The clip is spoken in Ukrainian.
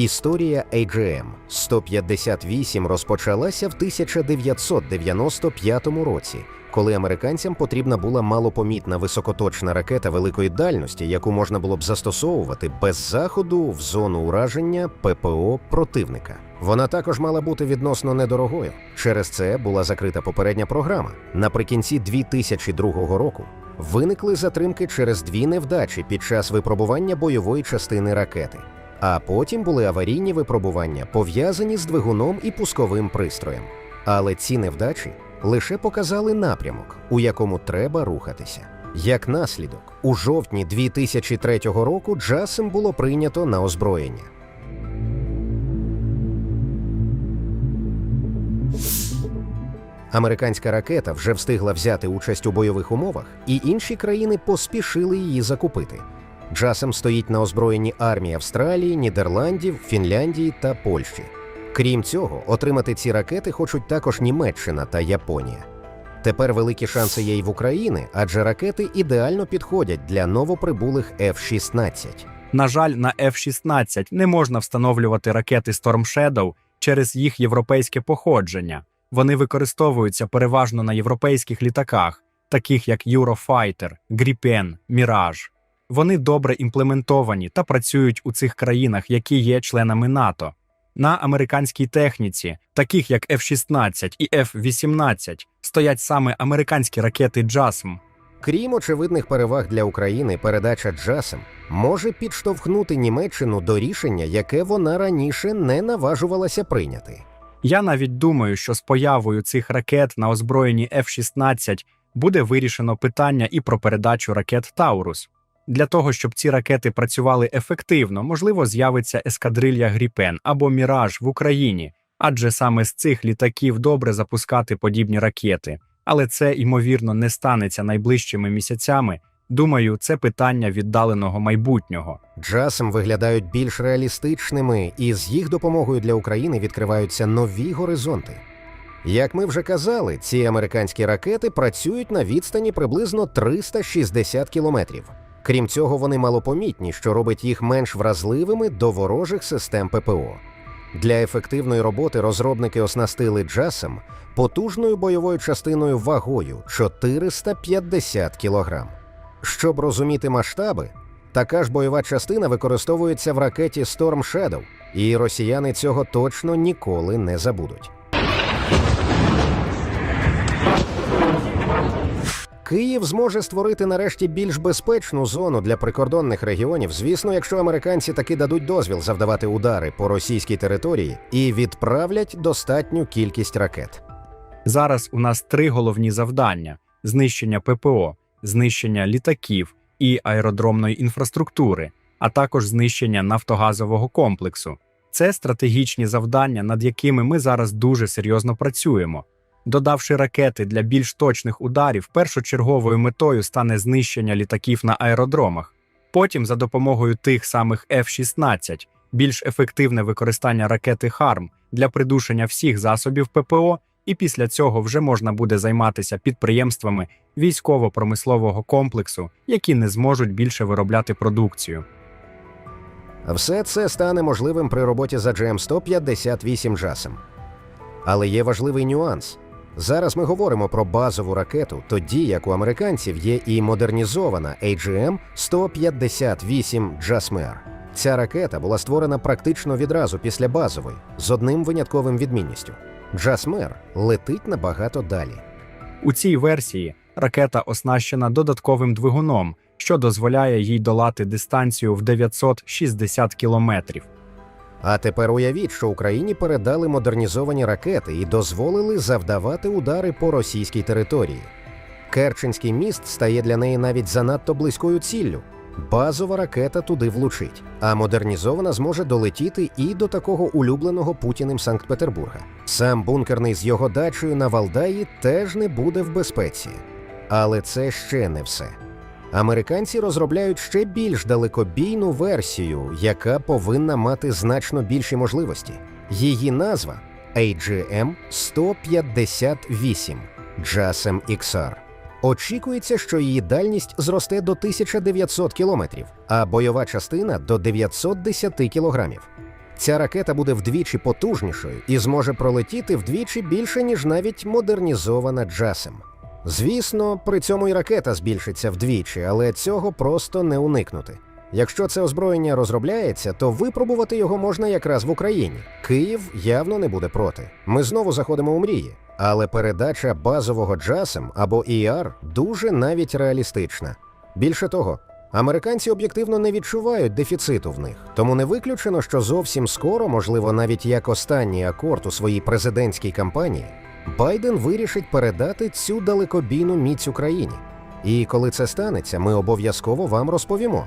Історія AGM 158 розпочалася в 1995 році, коли американцям потрібна була малопомітна високоточна ракета великої дальності, яку можна було б застосовувати без заходу в зону ураження ППО противника. Вона також мала бути відносно недорогою. Через це була закрита попередня програма. Наприкінці 2002 року виникли затримки через дві невдачі під час випробування бойової частини ракети. А потім були аварійні випробування, пов'язані з двигуном і пусковим пристроєм. Але ці невдачі лише показали напрямок, у якому треба рухатися. Як наслідок, у жовтні 2003 року Джасем було прийнято на озброєння. Американська ракета вже встигла взяти участь у бойових умовах, і інші країни поспішили її закупити. Джасем стоїть на озброєнні армії Австралії, Нідерландів, Фінляндії та Польщі. Крім цього, отримати ці ракети хочуть також Німеччина та Японія. Тепер великі шанси є й в Україні, адже ракети ідеально підходять для новоприбулих F-16. На жаль, на F-16 не можна встановлювати ракети Storm Shadow через їх європейське походження. Вони використовуються переважно на європейських літаках, таких як Eurofighter, Gripen, Mirage. Вони добре імплементовані та працюють у цих країнах, які є членами НАТО. На американській техніці, таких як F-16 і F-18, стоять саме американські ракети JASM. Крім очевидних переваг для України, передача Джасем може підштовхнути Німеччину до рішення, яке вона раніше не наважувалася прийняти. Я навіть думаю, що з появою цих ракет на озброєнні F-16 буде вирішено питання і про передачу ракет Таурус. Для того, щоб ці ракети працювали ефективно, можливо, з'явиться ескадрилья Гріпен або Міраж в Україні, адже саме з цих літаків добре запускати подібні ракети. Але це, ймовірно, не станеться найближчими місяцями. Думаю, це питання віддаленого майбутнього. Джасем виглядають більш реалістичними, і з їх допомогою для України відкриваються нові горизонти. Як ми вже казали, ці американські ракети працюють на відстані приблизно 360 кілометрів. Крім цього, вони малопомітні, що робить їх менш вразливими до ворожих систем ППО. Для ефективної роботи розробники оснастили Джасем потужною бойовою частиною вагою 450 кг. Щоб розуміти масштаби, така ж бойова частина використовується в ракеті Storm Shadow, і росіяни цього точно ніколи не забудуть. Київ зможе створити нарешті більш безпечну зону для прикордонних регіонів, звісно, якщо американці таки дадуть дозвіл завдавати удари по російській території і відправлять достатню кількість ракет. Зараз у нас три головні завдання: знищення ППО, знищення літаків і аеродромної інфраструктури, а також знищення нафтогазового комплексу. Це стратегічні завдання, над якими ми зараз дуже серйозно працюємо. Додавши ракети для більш точних ударів, першочерговою метою стане знищення літаків на аеродромах. Потім, за допомогою тих самих F-16, більш ефективне використання ракети ХАРМ для придушення всіх засобів ППО, і після цього вже можна буде займатися підприємствами військово-промислового комплексу, які не зможуть більше виробляти продукцію. Все це стане можливим при роботі за GM-158 джасом. Але є важливий нюанс. Зараз ми говоримо про базову ракету, тоді як у американців є і модернізована AGM-158 JASMER. Ця ракета була створена практично відразу після базової, з одним винятковим відмінністю. JASMER летить набагато далі. У цій версії ракета оснащена додатковим двигуном, що дозволяє їй долати дистанцію в 960 кілометрів. А тепер уявіть, що Україні передали модернізовані ракети і дозволили завдавати удари по російській території. Керченський міст стає для неї навіть занадто близькою ціллю. Базова ракета туди влучить, а модернізована зможе долетіти і до такого улюбленого Путіним Санкт-Петербурга. Сам бункерний з його дачею на Валдаї теж не буде в безпеці. Але це ще не все. Американці розробляють ще більш далекобійну версію, яка повинна мати значно більші можливості. Її назва AGM 158 JASM XR. Очікується, що її дальність зросте до 1900 кілометрів, а бойова частина до 910 кілограмів. Ця ракета буде вдвічі потужнішою і зможе пролетіти вдвічі більше, ніж навіть модернізована джасем. Звісно, при цьому і ракета збільшиться вдвічі, але цього просто не уникнути. Якщо це озброєння розробляється, то випробувати його можна якраз в Україні. Київ явно не буде проти. Ми знову заходимо у мрії, але передача базового джасем або ER дуже навіть реалістична. Більше того, американці об'єктивно не відчувають дефіциту в них, тому не виключено, що зовсім скоро, можливо, навіть як останній акорд у своїй президентській кампанії, Байден вирішить передати цю далекобійну міць Україні. І коли це станеться, ми обов'язково вам розповімо.